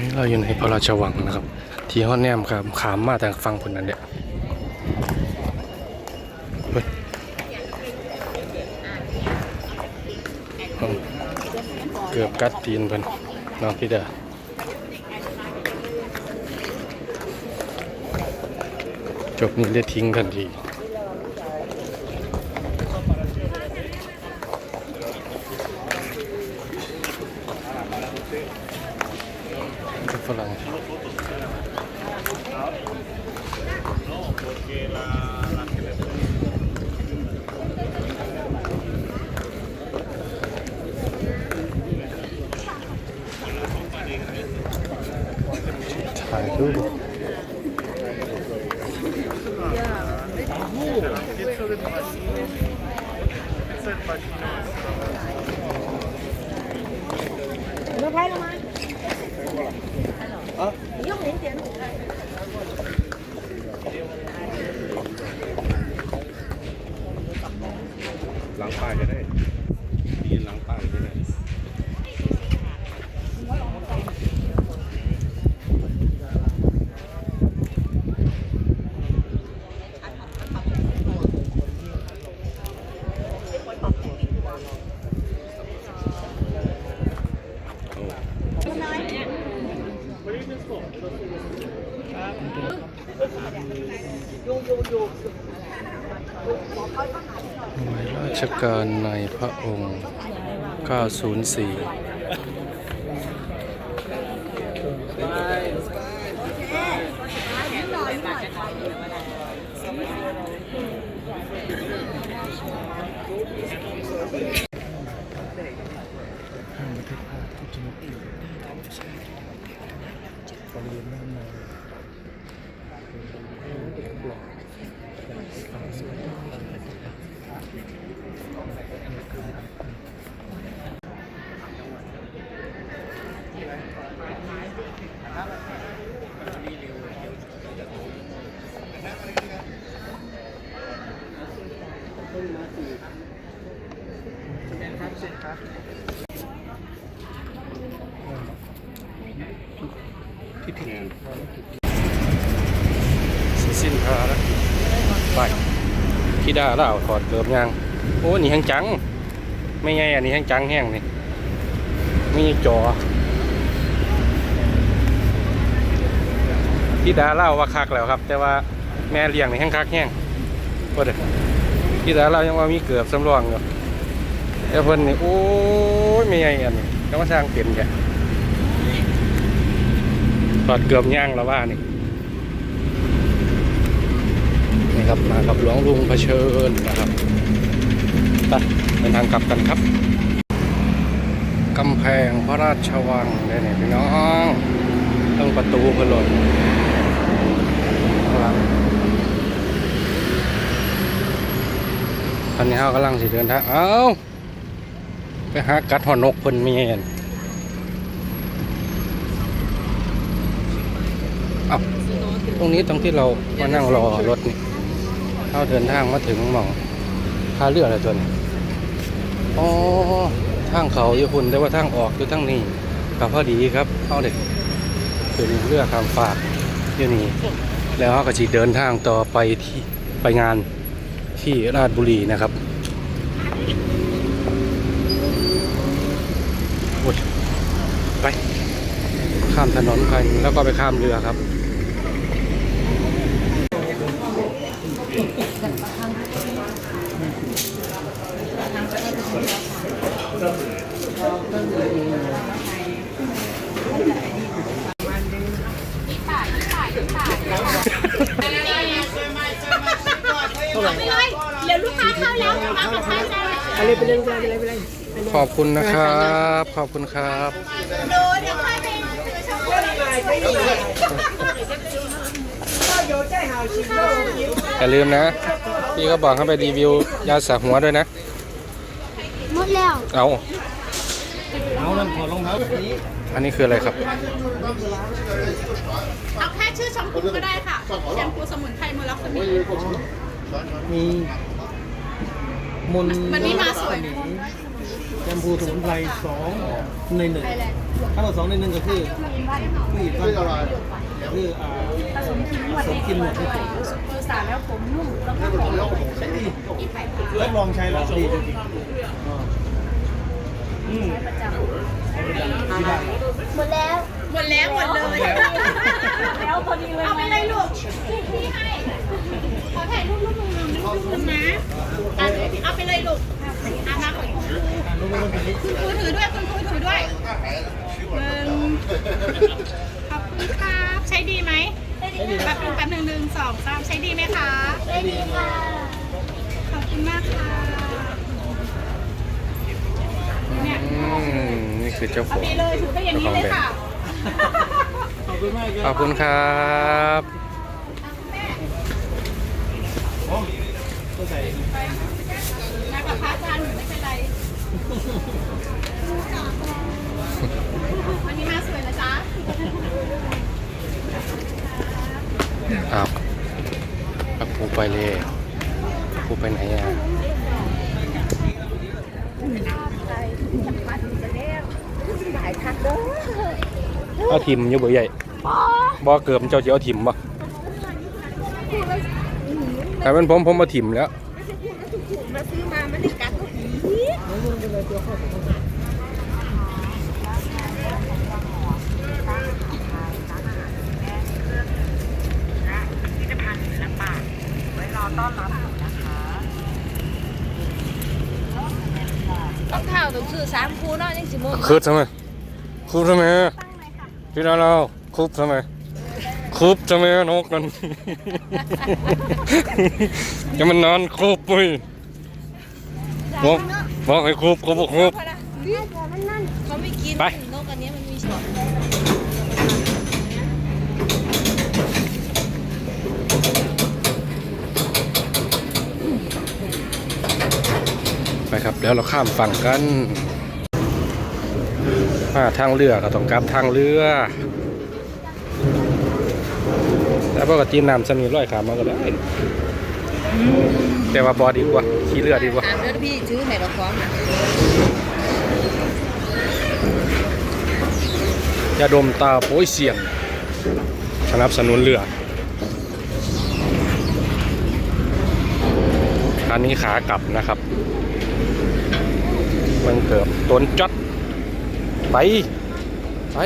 นี้เราอยู่ในพระราชวังนะครับ ที่ห้องแนมครับขามมาแต่ฟังคนนั้นเด็ดเฮ้ยเกือบกัดตีนเพิ่นน้องพี่เด้อจบนี้ได้ทิ้งทันที Google. Nó thấy không anh? Hả? Giúp miễn tiền. Lãng phai cái đấy. น่วยราชการใน พระองค์904ที่ถึงสิ้นภารกิจไปพี่ดาเล่าถอดเกือบยาง โอ้นี่แห้งจัง ไม่ไงอันนี้แห้งจังแห้งนี่มีจอพี่ดาเล่าว่าคักแล้วครับ แต่ว่าแม่เลี้ยงนี่แห้งคักแห้งก็เด้อพี่ดาเล่ายังว่ามีเกือบสำรองอยู่ แต่เพิ่นนี่โอ้ยไม่ไงอันนี้ก็มาสร้างเปลี่ยนแกถอดเกือบย่างแล้วว่านี่นี่ครับมากับหลวงลุงเผชิญนะครับไปเดินทางกลับกันครับกำแพงพระราชวังได้เนี่ยพี่น้องต้องประตูพลนข้างหลังอันนี้เขากำลังสิเดินทาง เอ้า ไปหากัดหอนกเพิ่นเมียนเอ้าตรงนี้ตรงที่เรามานั่งรอรถนี่เข้าเดินทางมาถึงหมองท่าเรืออะไรตัวนี้อ๋อทางเขาอยู่คุณแต่ว่าทางออกอยู่ทางนี้กับพอดีครับเข้าเด็กเป็นเรือข้ามฟากอยู่นี่แล้วเขาก็จะเดินทางต่อไปที่ไปงานที่ราชบุรีนะครับ โอ้ยไป ข้ามถนนไปแล้วก็ไปข้ามเรือครับไม่เลยเดี๋ยวลูกค้าเข้าแล้วมาประชาชนอะไรไปเลยไปเลยไปเลย ขอบคุณนะครับ ขอบคุณครับดูเดี๋ยวค่อยไปซื้อช็อกโกแลตอย่าลืมนะ พี่ก็บอกให้ไปรีวิวยาสระหัวด้วยนะ หมดแล้ว เอาเอานั่นถอดรองเท้านี้อันนี้คืออะไรครับ เอาแค่ชื่อแชมพูก็ได้ค่ะแชมพูสมุนไพรมือลักษมีมีมนวันนี้มาสวย แชมพูสมุนไพรสองในหนึ่งถ้าเราสองในหนึ่งก็คือคือก็คืออ่าผสมกินหมดที่สุดคือสารแล้วผมนุ่มแล้วก็หอมใช้ดีทดลองใช้แล้วดีจริงๆอ่าอืมใช้ประจำที่บ้านหมดแล้ว หมดแล้ว หมดเลยแล้วพอดีเลยเอาไปเลยลูกพี่พี่ให้ขอถ่ายรูปรูปนึงนึงนึงนะอะเอาไปเลยลูก อามาของคุณครูการรู้ว่ามันเป็นนิดคุณครูถือด้วยคุณครูถือด้วยหนึ่งขอบคุณครับใช้ดีไหมแป๊บนึงแป๊บนึงหนึ่งสองสามใช้ดีไหมคะได้ดีค่ะขอบคุณมากค่ะเนี่ยอืมนี่คือเจ้าขเอาองไปเลย ถือไปอย่างนี้เลยค่ะขอบคุณมากคขรัอบคุณครับ ระอาจารย์หนูไม่เป็นไรวันนี้มาสวยนะจ๊ะอ้าวแล้วครูไปเลยครูไปไหนอะเอาทิมอยู่บ่ใหญ่บ่เกือบเจ้าจะเอาทิมบ่แต่เป็นผมผมมาทิมแล้ว มาซื้อมาไม่ได้กัดก็ผีต้องเท้าต้องซื้อสามคูเนาะยังสิโมงคืบทำไมคืบทำไมพี่น้าเราคืบทำไมคืบทำไมนกนั่นจะมันนอนคืบปุ้ย บอกบอกให้คืบเขาบอกคืบเขาไม่กินไปนกอันเนี้ยมันมีช็อตไปครับแล้วเราข้ามฝั่งกันมาทางเรือก็ต้องกลับทางเรือแล้วปกติน้ำสนิทร้อยขามมาก็ได้แต่ว่าบอดีกว่าขี่เรือดีกว่าถามแล้ว พี่ซื้อไหนเราพร้อมนะยาดมตาโป้ยเสียงสนับสนุนเรืออันนี้ขากลับนะครับ มันเกิดต้นจัดไป ไป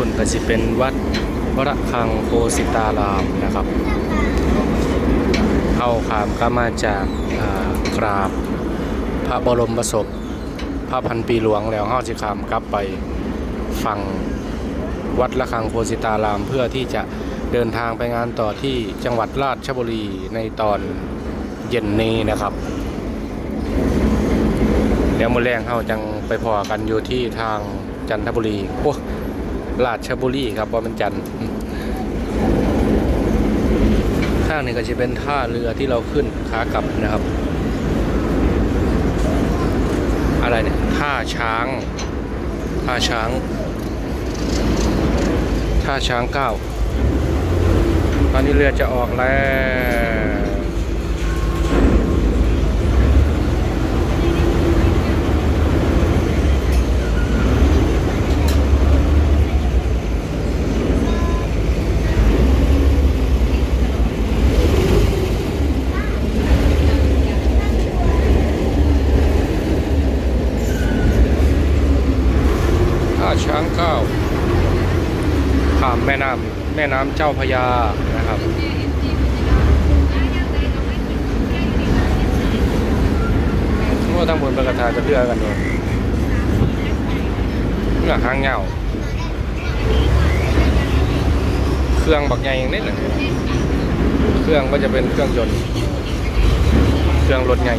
ุณก็สิเป็นวัดวรคังโกสิตารามนะครับเข้าขามก็มาจากกราบพระบรมศพพระพันปีหลวงแล้วเฮาสิขามกลับไปฝั่งวัดละคังโคสิตาราม เพื่อที่จะเดินทางไปงานต่อที่จังหวัดราชบุรีในตอนเย็นนี้นะครับเดี๋ยวมือแรงเฮาจังไปพอกันอยู่ที่ทางจันทบุรีโอ้ ราชบุรีครับว่ามันจันทร์ข้างนี้ก็จะเป็นท่าเรือที่เราขึ้นขากลับนะครับ อะไรเนี่ยท่าช้างท่าช้างท่าช้างเก้าตอนนี้เรือจะออกแล้ว แม่น้ำเจ้าพยานะครับ โอ้ทั้งบนประกทาจะเลือกันด้วยเนื้อหางเงาเครื่องบักใหญ่อย่างนี้เลยเครื่องก็จะเป็นเครื่องยนต์ เครื่องรถใหญ่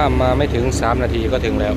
ข้ามมาไม่ถึง 3 นาทีก็ถึงแล้ว